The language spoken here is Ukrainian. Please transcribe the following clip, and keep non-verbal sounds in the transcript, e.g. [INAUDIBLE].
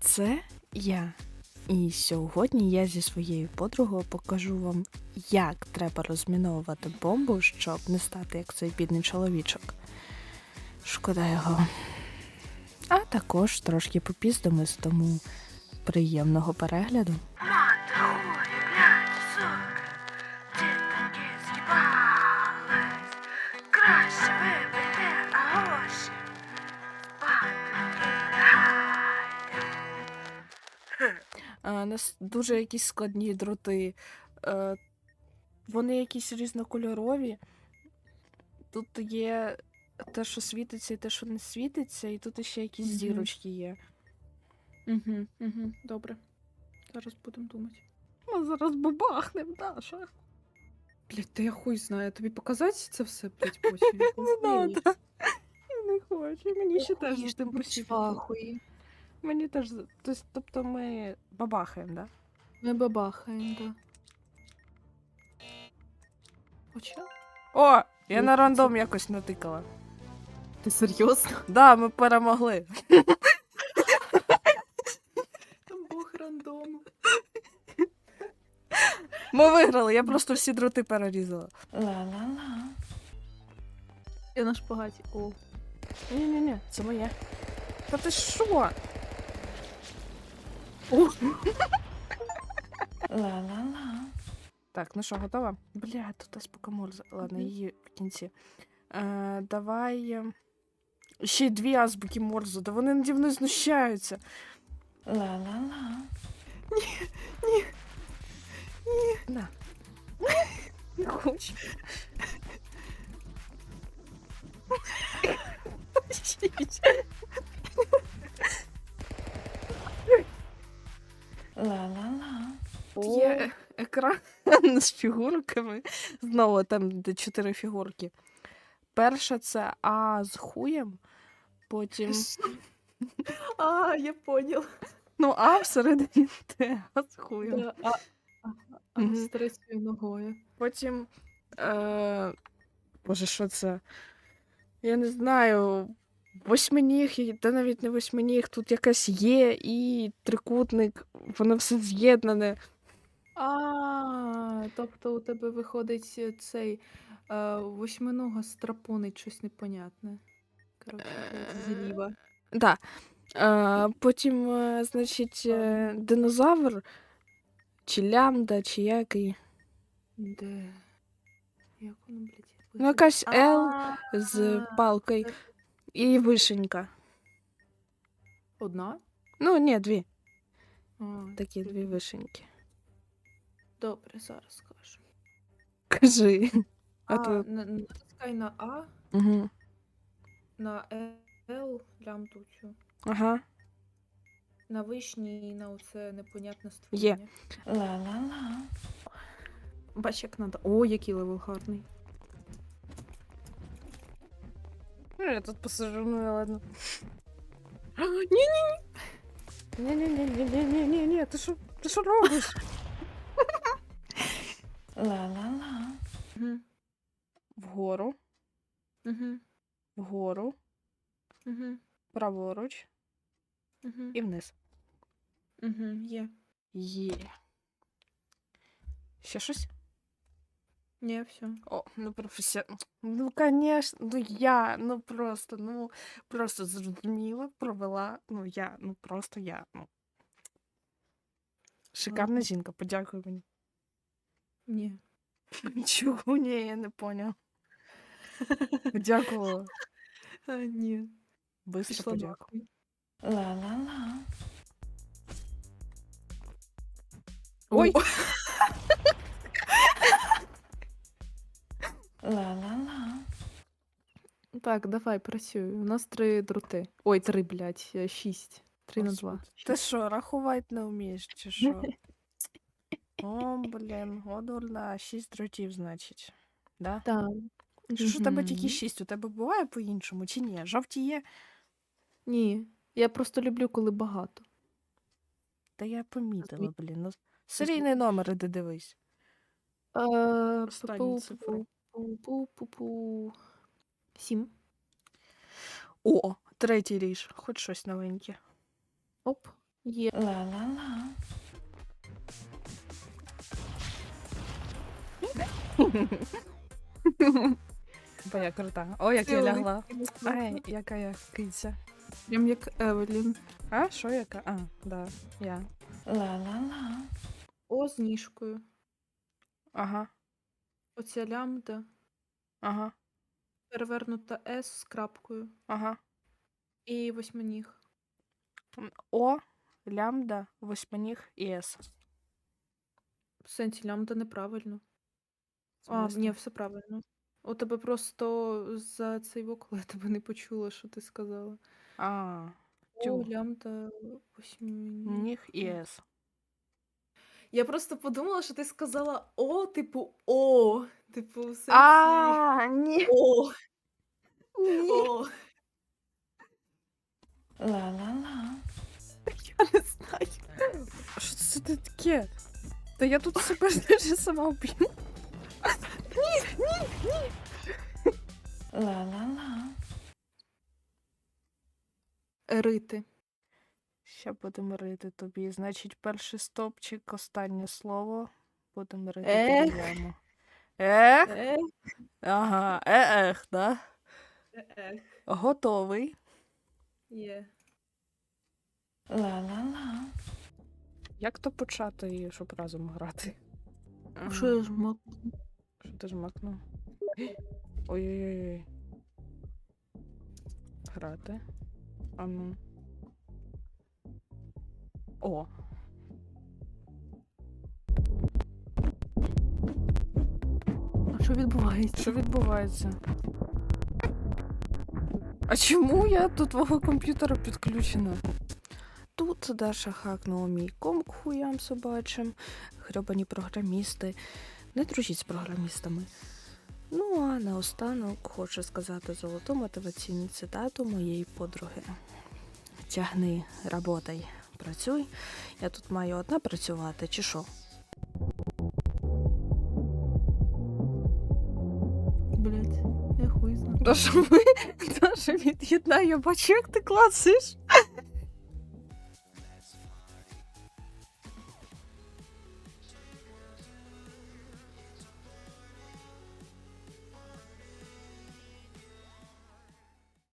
Це я. І сьогодні я зі своєю подругою покажу вам, як треба розміновувати бомбу, щоб не стати як цей бідний чоловічок. Шкода його. А також трошки попіздимось, тому приємного перегляду. Нас дуже якісь складні дроти. Е, вони якісь різнокольорові. Тут є те, що світиться, і те, що не світиться, і тут ще якісь Мгм. зірочки є. Угу, угу, добре. Зараз будемо думати. Ми зараз бабахнем, Даша. Блять, та я хуй знаю, тобі показати це все, [LAUGHS] блять, потім. Не надо. [LAUGHS] Я не хочу. Мені ще теж з тим посіпати. Мені теж. тось- Тобто ми бабахаємо, да? Ми бабахаємо, да. Хоча? О! Я Ну, на це- рандом якось натикала. Ти серйозно? [LAUGHS] Да, ми перемогли. Бог рандому. Ми виграли, я просто всі дроти перерізала. Ла-ла-ла. Я на шпагаті. О. Ні-ні-ні, це моє. Та ти що? Ла-ла-ла. Так, ну що, готова? Бля, тут аспокамор. Ладно, її в кінці. Е, давай. е, Ще й дві азбуки Морзу, да вони наді мною знущаються. Ла-ла-ла. Ні, ні. Ні. На. [LAUGHS] Не хочу. Є екран [LAUGHS] з фігурками. Знову там де чотири фігурки. Перша це А з хуєм, потім. А, я понял. Ну, А всередині [LAUGHS] Т, А з хуєм. Да, а, а, а Мгм. з третьою ногою. Потім. Е... Боже, що це? Я не знаю. Восьминіг, та навіть не восьминіг, тут якась є і трикутник, воно все з'єднане. А, тобто у тебе виходить е, цей е, восьминога страпонить щось непонятне. Коротше, зліва. Да. Е, потім, е, значить, е, динозавр, чи лямда, чи який. Де? Як воно, блядь? Ну, якась Л А, з палкою і вишенька. Одна? Ну, ні, дві. А, Такі дві вишеньки. Добре, зараз скажу. Кажи. А А, то. на- натискай на А, Угу. на Л, лямбду цю, Ага. на вишні і на оце непонятне Є. створіння. Ла-ла-ла. Бач, як надо. О, який левел гарний. Ну, я тут посижу, ну ладно. [GASPS] Ні-ні-ні. Ні-ні-ні-ні-ні-ні-ні. Ти що, ти що робиш? Ла-ла-ла. Угу. Вгору, Угу. вгору, Угу. праворуч Угу. і вниз. Угу. Є. Є. Ще щось? Ні, все. О, ну професіон... Ну, конечно, ну я, ну просто, ну просто зрозуміла, провела. Ну я, ну просто я. Ну. Шикарна жінка, подякуй мені. Ні. [LAUGHS] Чого ні, я не поняв. [LAUGHS] Подякувала. А, ні. Быстро Пішла подякувала. Ла-ла-ла. Ой! [LAUGHS] Ла-ла-ла. Так, давай, працюй. У нас три дроти. Ой, три, блядь, шість. Три на два. Ти що, рахувати не вмієш, чи що? О, [LAUGHS] блін, годурна, шість дротів, значить. Да? Так. Що ж у тебе тільки шість? У тебе буває по-іншому, чи ні? Жовті є? Ні. Я просто люблю, коли багато. Та я помітила, блін. Ну, серійний номер іди дивись. Е, Останні цифри. Сім. О, третій ріж, хоч щось новеньке. Оп. Є. Ла-ла-ла. Бо я крута. О, як я лягла. Ай, яка я киця. Прям як Евелін. А, що яка? А, да, я. Ла-ла-ла. О з ніжкою. Ага, Оця лямбда. ага, Перевернута С з крапкою. ага. І восьминіг. О, лямбда, восьминіг і С. В сенсі лямбда неправильно. А, смислі? ні, все правильно. У тебе просто за цей вокол я тебе не почула, що ти сказала. А, О, Тю. лямбда восьминіг. ніг і С. Я просто подумала, що ти сказала О, типу О. Типу, в сенсі А, ні. О. [LAUGHS] Ні. О. Ла-ла-ла. Я не знаю. Що це таке? Та я тут себе [LAUGHS] ж сама вб'ю. Ла-ла-ла. Рити. Ще будемо рити тобі. Значить, перший стопчик, останнє слово. Будемо рити Ех. яму. Ех? Ага, е-ех, да? ех. Готовий. Є. Ла-ла-ла. Як то почати, щоб разом грати? Що я жмак? Що ти жмакнув? Ой-ой-ой. Грати. А ну. О. А що відбувається? Що відбувається? А чому я до твого комп'ютера підключена? Тут Даша хакнула мій комп хуям собачим, гребані програмісти. Не дружіть з програмістами. Ну, а наостанок хочу сказати золоту мотиваційну цитату моєї подруги. Тягни, работай, працюй. Я тут маю одна працювати, чи що? Блять, я хуй знаю. Даша, ми [LAUGHS] Даша, від'єднай, я бачу, як ти клацаєш.